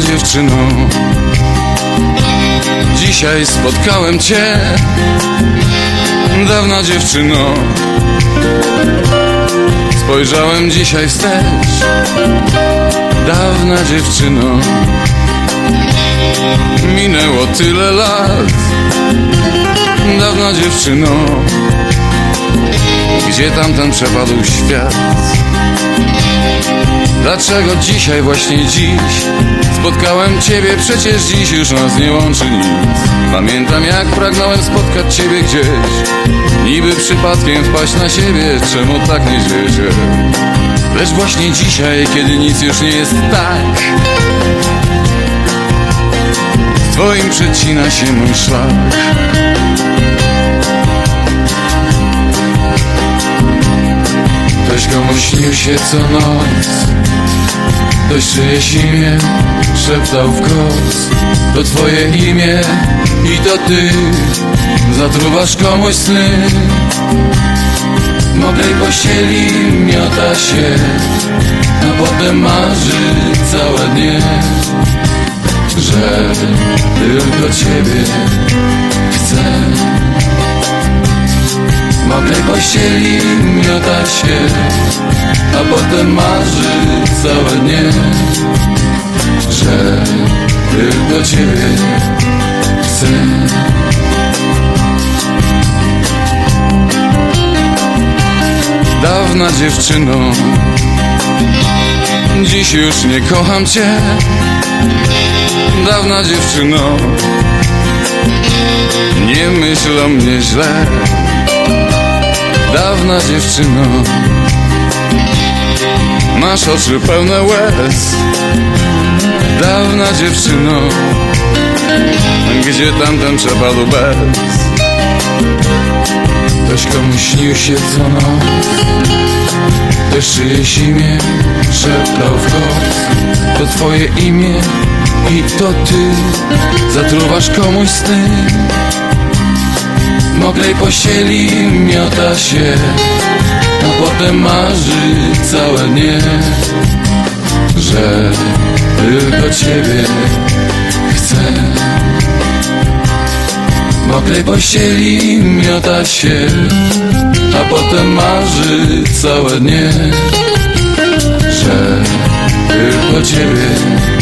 dziewczyno. Dzisiaj spotkałem cię Dawna dziewczyno. Spojrzałem dzisiaj wstecz Dawna dziewczyno. Minęło tyle lat Dawna dziewczyno. Gdzie tamten przepadł świat Dlaczego dzisiaj, właśnie dziś? Spotkałem Ciebie, przecież dziś już nas nie łączy nic. Pamiętam jak pragnąłem spotkać Ciebie gdzieś. Niby przypadkiem wpaść na siebie, czemu tak nie dzieje Lecz właśnie dzisiaj, kiedy nic już nie jest tak Z Twoim przecina się mój szlak. Ktoś komuś śnił się co noc Ktoś czyjeś imię? Szeptał w koc To twoje imię i to ty. Zatruwasz komuś sny. Mokrej pościeli miota się. A potem marzy całe dnie Że tylko ciebie chcę. Mokrej pościeli miota się A potem marzy całe dnie Że tylko Ciebie chcę. Dawna dziewczyno Dziś już nie kocham Cię. Dawna dziewczyno Nie myśl o mnie źle. Dawna dziewczyno Masz oczy pełne łez. Dawna dziewczyno Gdzie tamten przepadł bez? Ktoś komuś śnił się co noc Ktoś czyjeś imię szeptał w koc. To twoje imię i to ty Zatruwasz komuś sny Mokrej pościeli miota się. A potem marzy całe dnie Że tylko Ciebie chcę. Mokrej pościeli miota się. A potem marzy całe dnie Że tylko Ciebie